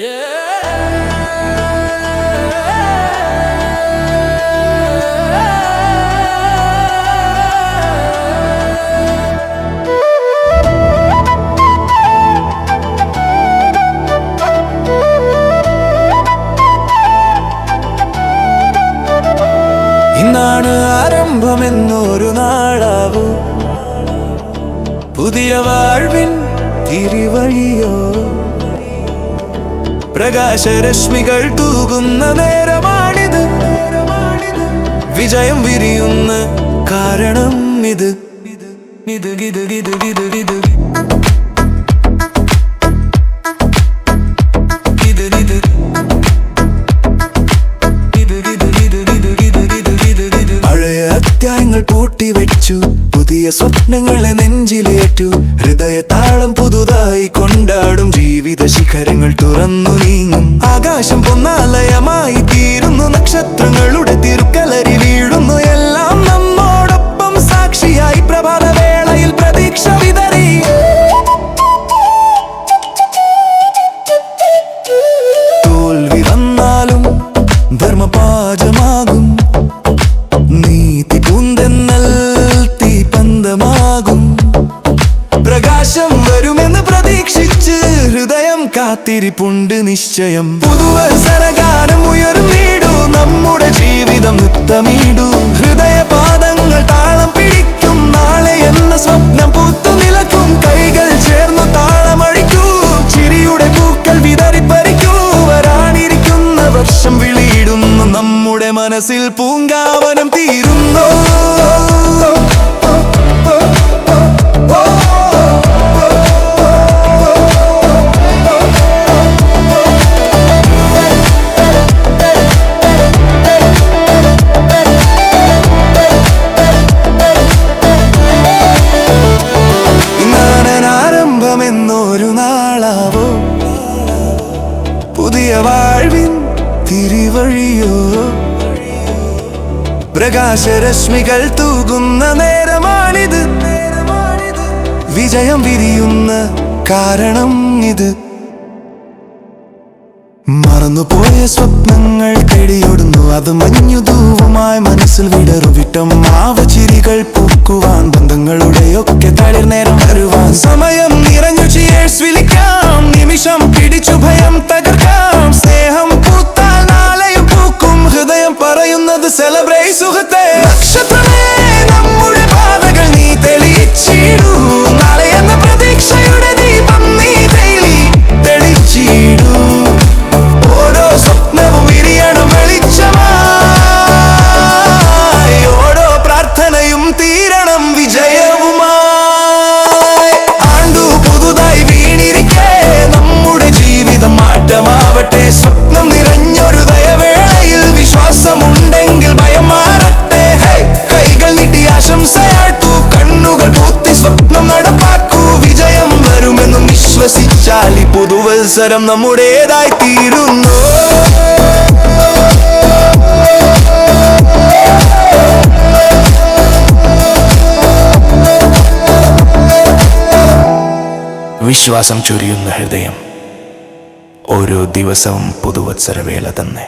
ഇന്നാണ് ആരംഭമെന്നൊരു നാളാവൂ. പുതിയ വാഴ്വിൻ തിരിവഴിയോ? പ്രകാശരശ്മികൾ തൂകുന്ന നേരമാണിത്. വിജയം വിരിയുന്ന കാരണം ഇത്. ഇത് ഇത് ഇത് ഇത് ഇത് ഇത് പുതിയ സ്വപ്നങ്ങളെ നെഞ്ചിലേറ്റു. ഹൃദയ താളം പുതുതായി കൊണ്ടാടും ജീവിത ശിഖരങ്ങൾ തുറന്നു നീങ്ങും. ആകാശം തീപന്തമാകും പ്രകാശം വരുമെന്ന് പ്രതീക്ഷിച്ച് ഹൃദയം കാത്തിരിപ്പുണ്ട് നിശ്ചയം. പുതുവത്സരഗാനം ഉയർന്നിടൂ നമ്മുടെ ജീവിതം നൃത്തമിടൂ. ഹൃദയപാദങ്ങൾ താളം പിടിക്കും നാളെ എന്ന സ്വപ്നം പൂത്തു നിലക്കും. കൈകൾ ചേർന്നു താളമടിക്കൂ ചിരിയുടെ പൂക്കൾ വിതറിപ്പറിക്കൂ. വരാനിരിക്കുന്ന വർഷം വിളിയിടുന്നു നമ്മുടെ മനസ്സിൽ പൂങ്കാവനം തീരുന്നു. തിരിവഴിയോ പ്രകാശരശ്മികൾ തൂകുന്ന നേരമാണിത്. വിജയം വിരിയുന്ന കാരണം ഇത്. മറന്നുപോയ സ്വപ്നങ്ങൾ കെടിയൊടുന്നു അത് മഞ്ഞുതൂവുമായി മനസ്സിൽ വിടറും വിട്ടം മാവചിരികൾ പൂക്കുവാൻ ബന്ധങ്ങളുടെയൊക്കെ തളിർ നേരം വരുവാൻ സമയം Celebrei isso വിശ്വസിച്ചാൽ ഈ പുതുവത്സരം നമ്മുടേതായി തീരുന്നു. വിശ്വാസം ചൊരിയുന്ന ഹൃദയം ഓരോ ദിവസവും പുതുവത്സരവേള തന്നെ.